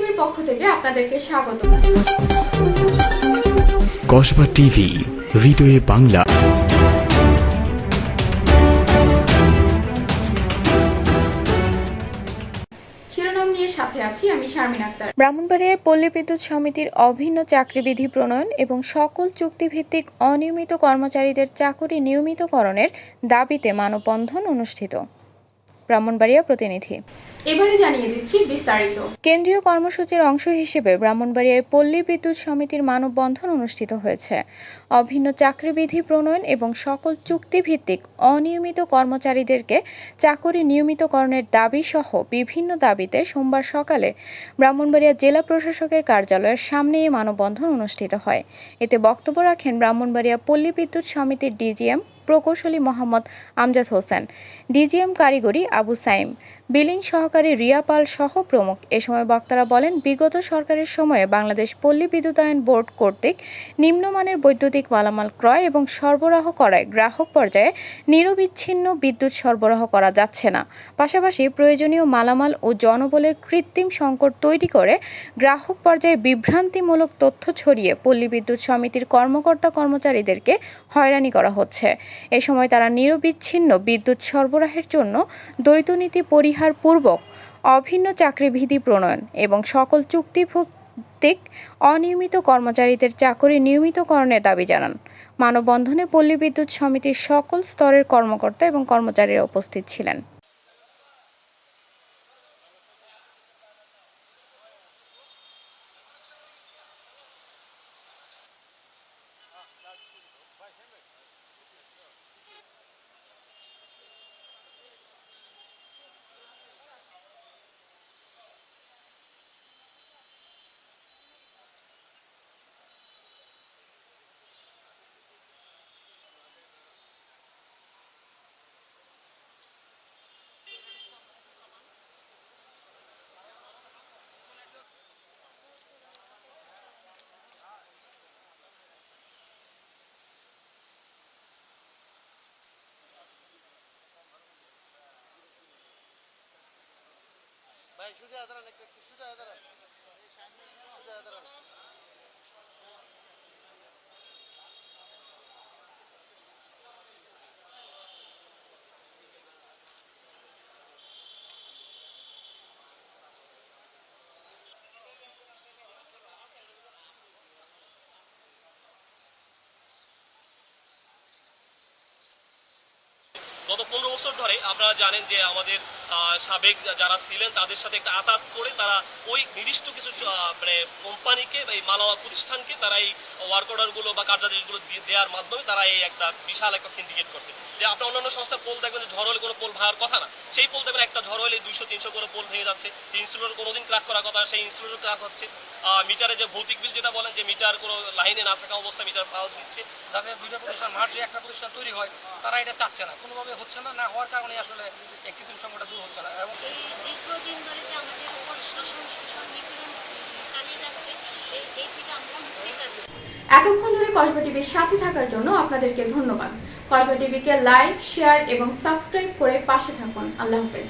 টিভির পক্ষ থেকে আপনাদেরকে স্বাগত। কসবা টিভি হৃদয়ে বাংলা। সাথে আছি আমি শারমিন আক্তার। ব্রাহ্মণবাড়িয়ায় পল্লী বিদ্যুৎ সমিতির অভিন্ন চাকরিবিধি প্রণয়ন এবং সকল চুক্তিভিত্তিক অনিয়মিত কর্মচারীদের চাকরি নিয়মিতকরণের দাবিতে মানববন্ধন অনুষ্ঠিত। ব্রাহ্মণবাড়িয়া প্রতিনিধি। এবারে জানিয়ে দিচ্ছি বিস্তারিত। কেন্দ্রীয় কর্মসূচির অংশ হিসেবে ব্রাহ্মণবাড়িয়ায় পল্লী বিদ্যুৎ সমিতির মানববন্ধন অনুষ্ঠিত হয়েছে। অভিন্ন চাকরিবিধি প্রণয়ন এবং সকল চুক্তিভিত্তিক অনিয়মিত কর্মচারীদেরকে চাকরি নিয়মিতকরণের দাবি সহ বিভিন্ন দাবিতে সোমবার সকালে ব্রাহ্মণবাড়িয়া জেলা প্রশাসকের কার্যালয়ের সামনে এই মানববন্ধন অনুষ্ঠিত হয়। এতে বক্তব্য রাখেন ব্রাহ্মণবাড়িয়া পল্লী বিদ্যুৎ সমিতির ডিজিএম প্রকৌশলী মোহাম্মদ আমজাদ হোসেন ডিজিএম কারিগরি আবু সাইম বিলিং সহকারী রিয়া পাল সহ প্রমুখ। এ সময় বক্তারা বলেন, বিগত সরকারের সময়ে বাংলাদেশ পল্লী বিদ্যুতায়ন বোর্ড কর্তৃক নিম্নমানের বৈদ্যুতিক মালামাল ক্রয় এবং সরবরাহ করায় গ্রাহক পর্যায়ে নিরবিচ্ছিন্ন বিদ্যুৎ সরবরাহ করা যাচ্ছে না। পাশাপাশি প্রয়োজনীয় মালামাল ও জনবলের কৃত্রিম সংকট তৈরি করে গ্রাহক পর্যায়ে বিভ্রান্তিমূলক তথ্য ছড়িয়ে পল্লী বিদ্যুৎ সমিতির কর্মকর্তা কর্মচারীদেরকে হয়রানি করা হচ্ছে। এ সময় তারা নিরবিচ্ছিন্ন বিদ্যুৎ সরবরাহের জন্য দ্বৈতনীতি পরিহার পূর্বক অভিন্ন চাকরিবিধি প্রণয়ন এবং সকল চুক্তিভিত্তিক অনিয়মিত কর্মচারীদের চাকরি নিয়মিতকরণের দাবি জানান। মানববন্ধনে পল্লী বিদ্যুৎ সমিতির সকল স্তরের কর্মকর্তা এবং কর্মচারীরা উপস্থিত ছিলেন। ভাই সুজা দাঁড়ান একটু সুজা দাঁড়ান সুজা দাঁড়ান গত পনেরো বছর ধরে আপনারা জানেন যে আমাদের সাবেক যারা ছিলেন তাদের সাথে একটা আতাত করে তারা ওই নির্দিষ্ট কিছু মানে কোম্পানিকে বা এই মালামাল প্রতিষ্ঠানকে তারা এই ওয়ার্ক অর্ডারগুলো বা কার্যাদেশগুলো দেওয়ার মাধ্যমে তারা এই একটা বিশাল একটা সিন্ডিকেট করছে। যে আপনার অন্যান্য সংস্থার পোল দেখবেন যে ঝড় হলে কোনো পোল ভাঙার কথা না। সেই পোল দেখবেন একটা ঝড় হলে দুইশো, তিনশো করে পোল ভেঙে যাচ্ছে। যে ইনস্টলের কোনোদিন ক্রাক করার কথা সেই ইনস্টলের ক্রাক হচ্ছে। মিটারে যে ভৌতিক বিল যেটা বলেন যে মিটার কোনো লাইনে না থাকা অবস্থায় মিটার পালস দিচ্ছে। যাতে দুইটা প্রতিষ্ঠান মার্চ একটা প্রতিষ্ঠান তৈরি হয়, তারা এটা চাচ্ছে না। কোনোভাবে হচ্ছে না না হওয়ার কারণে আসলে এই কৃত্রিম সংকটটা দূর হচ্ছে না। এবং এই দীর্ঘদিন ধরে যে আমাদের উপর শোষণ শোষণ নিপীড়ন চালিয়ে যাচ্ছে এই এই থেকে আমরা মুক্তি চাচ্ছি। এতক্ষণ ধরে কসবা টিভির সাথে থাকার জন্য আপনাদেরকে ধন্যবাদ। কসবা টিভিকে লাইক শেয়ার এবং সাবস্ক্রাইব করে পাশে থাকুন। আল্লাহ হাফেজ।